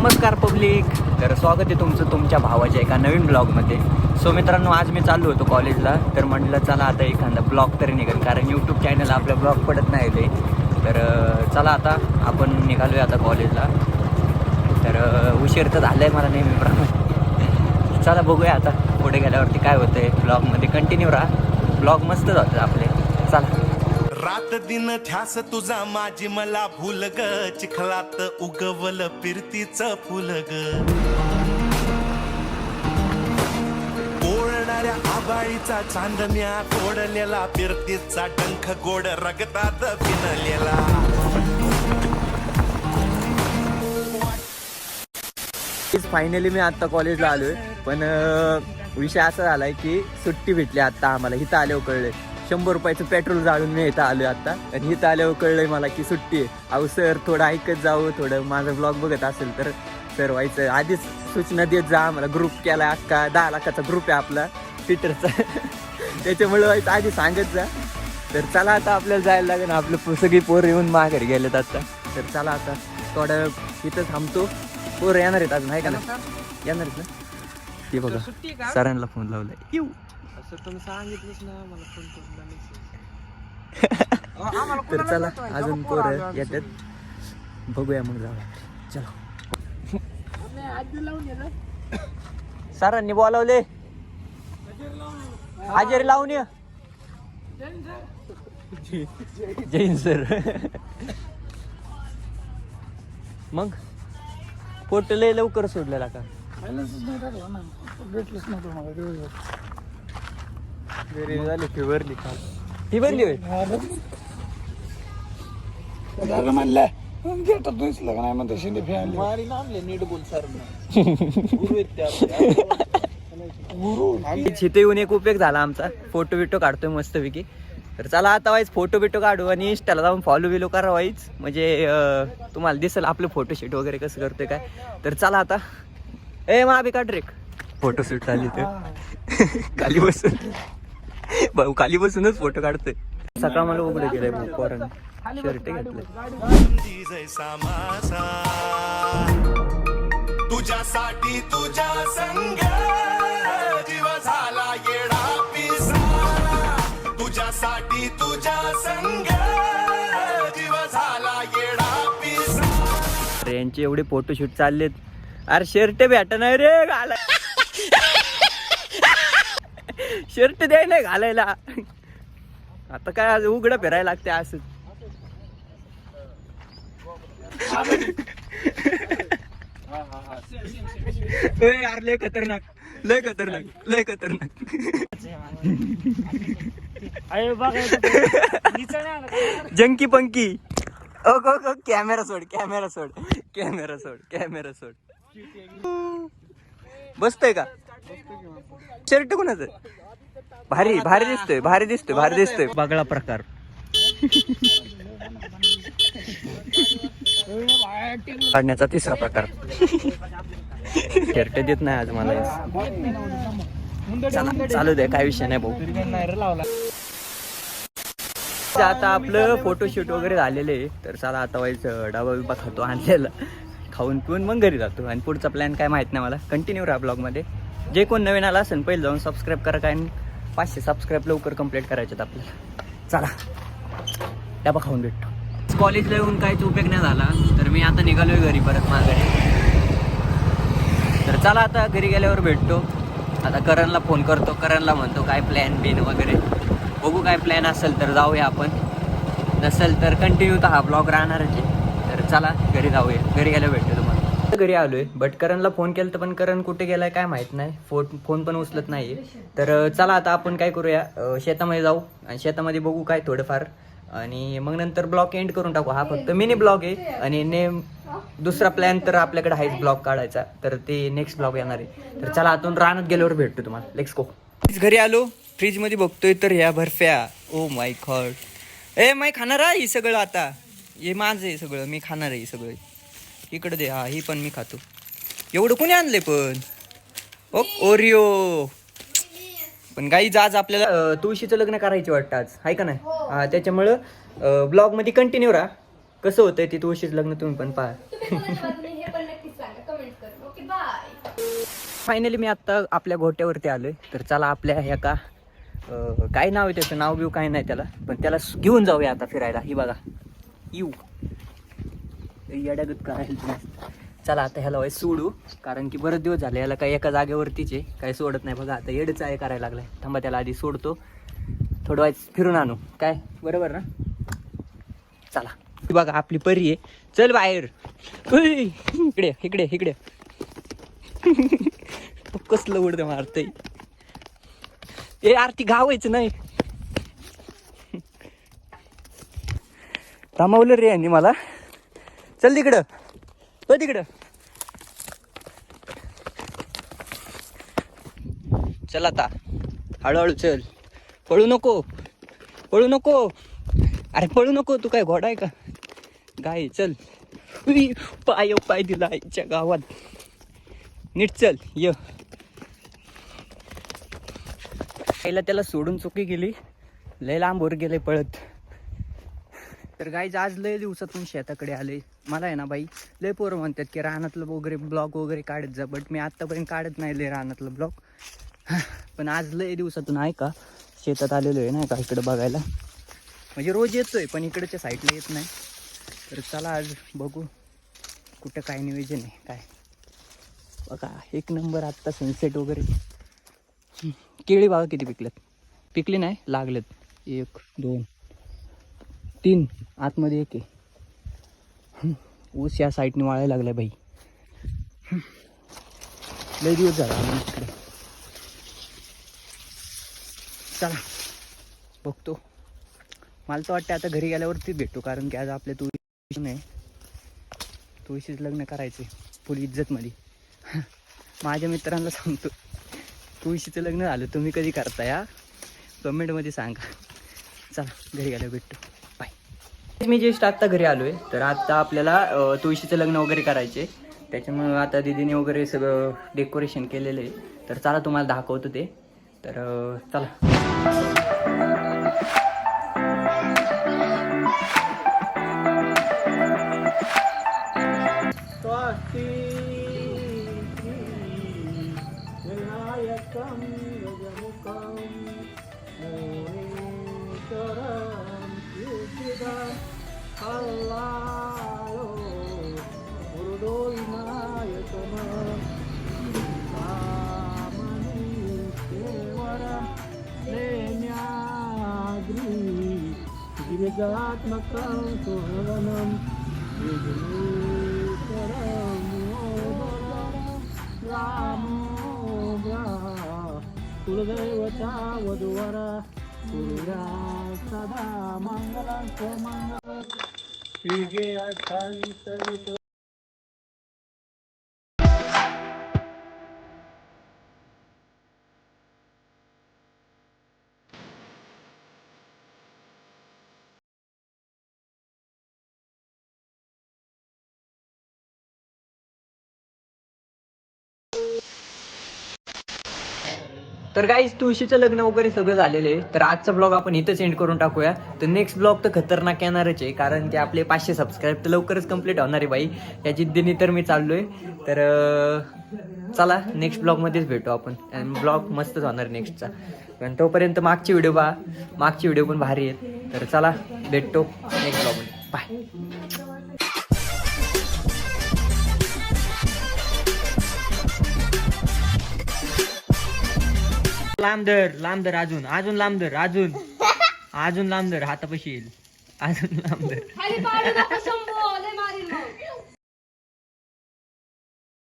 नमस्कार पब्लिक. तर स्वागत आहे तुमचं तुमच्या भावाच्या एका नवीन ब्लॉगमध्ये. सो मित्रांनो आज मी चाललो होतो कॉलेजला तर म्हटलं चला आता एखादा ब्लॉग तरी निघेल कारण यूट्यूब चॅनल आपल्या ब्लॉग पडत नाही ते तर चला आता आपण निघालो आहे आता कॉलेजला. तर उशीर तर झालं आहे मला नेहमीप्रमाणे चला बघूया आता पुढे गेल्यावरती काय होतं आहे ब्लॉगमध्ये कंटिन्यू राहा. ब्लॉग मस्त जातं आपले. चला. रात दिन ध्यास तुझा माझी मला भूल ग. चिखलात उगवल पिरतीच फुल ग. ओळणाऱ्या आबाळीचा चांदण्या तोडलेला फिरतीचा डंख गोड रगतात पिनलेला. फायनली मी आत्ता कॉलेजला आलोय. पण विषय असा झालाय की सुट्टी भेटली आता आम्हाला. इथं आल्यावर कळले. शंभर रुपयाचं पेट्रोल जाळून मी इथं आलोय आता. आणि इथं आल्यावर कळलंय मला की सुट्टी आहे. अहो सर थोडं ऐकत जाऊ थोडं माझा ब्लॉग बघत असेल तर. सर व्हायचं. आधीच सूचना देत जा आम्हाला ग्रुप केला अख्खा दहा लाखाचा ग्रुप आहे आपला. ट्विटरचा त्याच्यामुळे व्हायचं आधी सांगत जा. तर चला आता आपल्याला जायला लागेल. आपलं सगळी पोरं येऊन माघारी गेलेत आता. तर चला आता थोडा इथं थांबतो. पोरं येणार आहेत अजून आहे का ना येणार आहेत ना? ते बघा सरांना फोन लावलाय. येऊ. तुम्ही सांगितलंच ना मला फोन करून तर चला अजून पोरं येतात? बघूया मग जाऊया. चला. सरांनी बोलावले. हजेरी लावून ये. जैन सर. मग? पोट लय लवकर सोडलेला का? घरी झाली मारी नामले नीट बोल सर येऊन एक उपयोग झाला आमचा. फोटो बिटो काढतोय मस्तपैकी. तर चला आता वाईज फोटो बिटो काढू आणि इंस्टाला जाऊन फॉलो बिलो करा वाईज. म्हणजे तुम्हाला दिसेल आपलं फोटोशूट वगैरे कसं करतोय काय. तर चला आता. ए मा बी काढ रे फोटोशूट झाली तर. खाली बसून. भाऊ खाली बसूनच फोटो काढतोय. सकाळ मला उघडं केलंय भाऊ पोरानं. शर्ट घेतलं. तुझ्यासाठी तुझ्या संग जीव झाला येडा पिसा. तुझ्यासाठी तुझ्या संग जीव झाला येडा पिसा. अरे यांचे एवढे फोटोशूट चाललेत. अरे शर्ट भेट नाही रे घाला. शर्ट द्याय नाही घालायला. आता काय आज उघडं फिरायला लागते असं. यार लय खतरनाक. लय खतरनाक. लय खतरनाक. जंकी पंकी. ओ गो गो कॅमेरा सोड कॅमेरा सोड. कॅमेरा सोड कॅमेरा सोड. बसतोय का? शर्ट कोणाचं? भारी भारी दिसतोय भारी दिसतोय भारी दिसतोय. बगळा प्रकार. काढण्याचा तिसरा प्रकार. शर्ट देत नाही आज मला. चला, चालू दे काय विषय नाही भाऊ. आता आपलं फोटोशूट वगैरे झालेलं तर चला आता व्हायचं डबा बिबा खातो आणलेला. खाऊन पिऊन मग घरी जातो. आणि पुढचा प्लॅन काय माहीत नाही मला. कंटिन्यू राहा ब्लॉगमध्ये जे कोण नवीन आला असेल पहिले जाऊन सबस्क्राईब करा काय पाचशे सबस्क्राईब लवकर कंप्लीट करायचे आपल्याला. चला. डबा खाऊन भेटतो. कॉलेजला येऊन काहीच उपयोग नाही झाला तर मी आता निघालोय घरी परत माघारी. तर चला आता घरी गेल्यावर भेटतो. आता करणला फोन करतो करणला म्हणतो काय प्लॅन बिन वगैरे. बघू काय प्लॅन असेल तर जाऊया आपण. नसेल तर कंटिन्यू तर हा ब्लॉग राहणारच आहे. तर चला घरी जाऊया. घरी गेल्यावर भेटतो. घरी आलोय बट करणला फोन केला तर पण करण कुठे गेलाय काय माहीत नाही. फोन फोन पण उचलत नाहीये. तर चला आता आपण काय करूया. शेतामध्ये जाऊ आणि शेतामध्ये बघू काय थोडंफार. आणि मग नंतर ब्लॉक एंड करून टाकू. हा फक्त मिनी ब्लॉग आहे. आणि नेम दुसरा प्लॅन तर आपल्याकडे आहेच ब्लॉग काढायचा. तर ते नेक्स्ट ब्लॉग येणार आहे. तर चला आतून रानात गेल्यावर भेटतो तुम्हाला. लेट्स गो घरी आलो. फ्रीजमध्ये बघतोय तर ह्या बर्फ्या. ओ माय खॉड ए माय खाणार आहे सगळं आता. हे माझं आहे सगळं. मी खाणार आहे सगळं. इकडे दे. हा ही पण मी खातो. एवढं कोणी आणले पण? ओ ओरिओ. पण गाई आज आपल्याला तुळशीचं लग्न करायचे वाटतं आज. आहे का नाही? हा. त्याच्यामुळं ब्लॉगमध्ये कंटिन्यू राहा. कसं होतंय ते तुळशीचं लग्न तुम्ही पण पहा. हे फायनली मी आत्ता आपल्या गोट्यावरती आलोय. तर चला आपल्या ह्या का काय नाव आहे त्याचं? नाव बिव काय नाही त्याला. पण त्याला घेऊन जाऊया आता फिरायला. ही बघा. येऊ येड्यागत करायला चला आता ह्याला वय सोडू. कारण की बरेच दिवस झाले याला काही एका जागेवरतीच आहे. काही सोडत नाही. बघा आता येडच आहे करायला लागलाय. थांबा त्याला आधी सोडतो. थोडं वाईच फिरून आणू. काय? बरोबर ना? चला. बघा आपली परी आहे. चल बाहेर. इकडे इकडे इकडे. कसलं उडतं मारतय. ए आरती घावायचं नाही. थांबवलं रे यांनी मला. चल तिकडं. हो तिकडं. चल आता. हळूहळू चल. पळू नको. पळू नको. अरे पळू नको. तू काय घोडा आहे का? गाय चल. पाय पाय दिला आईच्या गावात. नीट चल. य. पहिला त्याला सोडून चुकी गेली. लय लांबवर गेले पळत. तर गाईज आज लय दिवसातून शेताकडे आले मला आहे ना बाई लय पोरं म्हणतात की रानातलं वगैरे ब्लॉग वगैरे काढत जा बट मी आत्तापर्यंत काढत नाही लय रानातलं ब्लॉग पण आज लय दिवसातून आहे का शेतात आलेलो आहे ना का इकडं बघायला. म्हणजे रोज येतोय पण इकडच्या साईडला येत नाही. तर चला आज बघू कुठं काय नियोजन आहे काय. बघा एक नंबर आत्ता सनसेट वगैरे. केळी बघा किती पिकलेत पिकली नाही लागलेत एक दोन तीन. आतमध्ये एक आहे. ऊस या साईडने वाळायला लागलाय बाई. लय दिवस झाला आम्ही चला बघतो. मला तर वाटतं आता घरी गेल्यावरती भेटतो कारण की आज आपल्या तुळशी नाही तुळशीच लग्न करायचे फुल इज्जतमध्ये. माझ्या मित्रांना सांगतो तुळशीचं लग्न झालं तुम्ही कधी करता या कमेंटमध्ये सांगा. चला घरी गेल्यावर भेटतो मी जस्ट आत्ता घरी आलो आहे तर आत्ता आपल्याला तुळशीचं लग्न वगैरे करायचे त्याच्यामुळं आता दिदीने वगैरे सगळं डेकोरेशन केलेलं आहे. तर चला तुम्हाला दाखवतो ते. तर चला. गिरिजात्मकं सुहवनम् कुलदैवता वधुवर सूर्या सदा मङ्गलं स्वमङ्गलं युगे अर्थांत तर गाईज तुळशीचं लग्न वगैरे सगळं झालेलं आहे. तर आजचा ब्लॉग आपण इथंच एंड करून टाकूया. तर नेक्स्ट ब्लॉग तर खतरनाक येणारच आहे कारण की आपले पाचशे सबस्क्राईब तर लवकरच कंप्लीट होणार आहे बाई. या जिद्दीने तर मी चाललो आहे तर चला नेक्स्ट ब्लॉगमध्येच भेटू आपण. आणि ब्लॉग मस्तच होणार नेक्स्टचा पण तोपर्यंत मागची व्हिडिओ पहा. मागची व्हिडिओ पण भारी आहेत. तर चला भेटतो नेक्स्ट ब्लॉगमध्ये बाय लांब धर लांब धर अजून. अजून लांब धर अजून अजून लांब धर हातापाशी येईल अजून लांब धर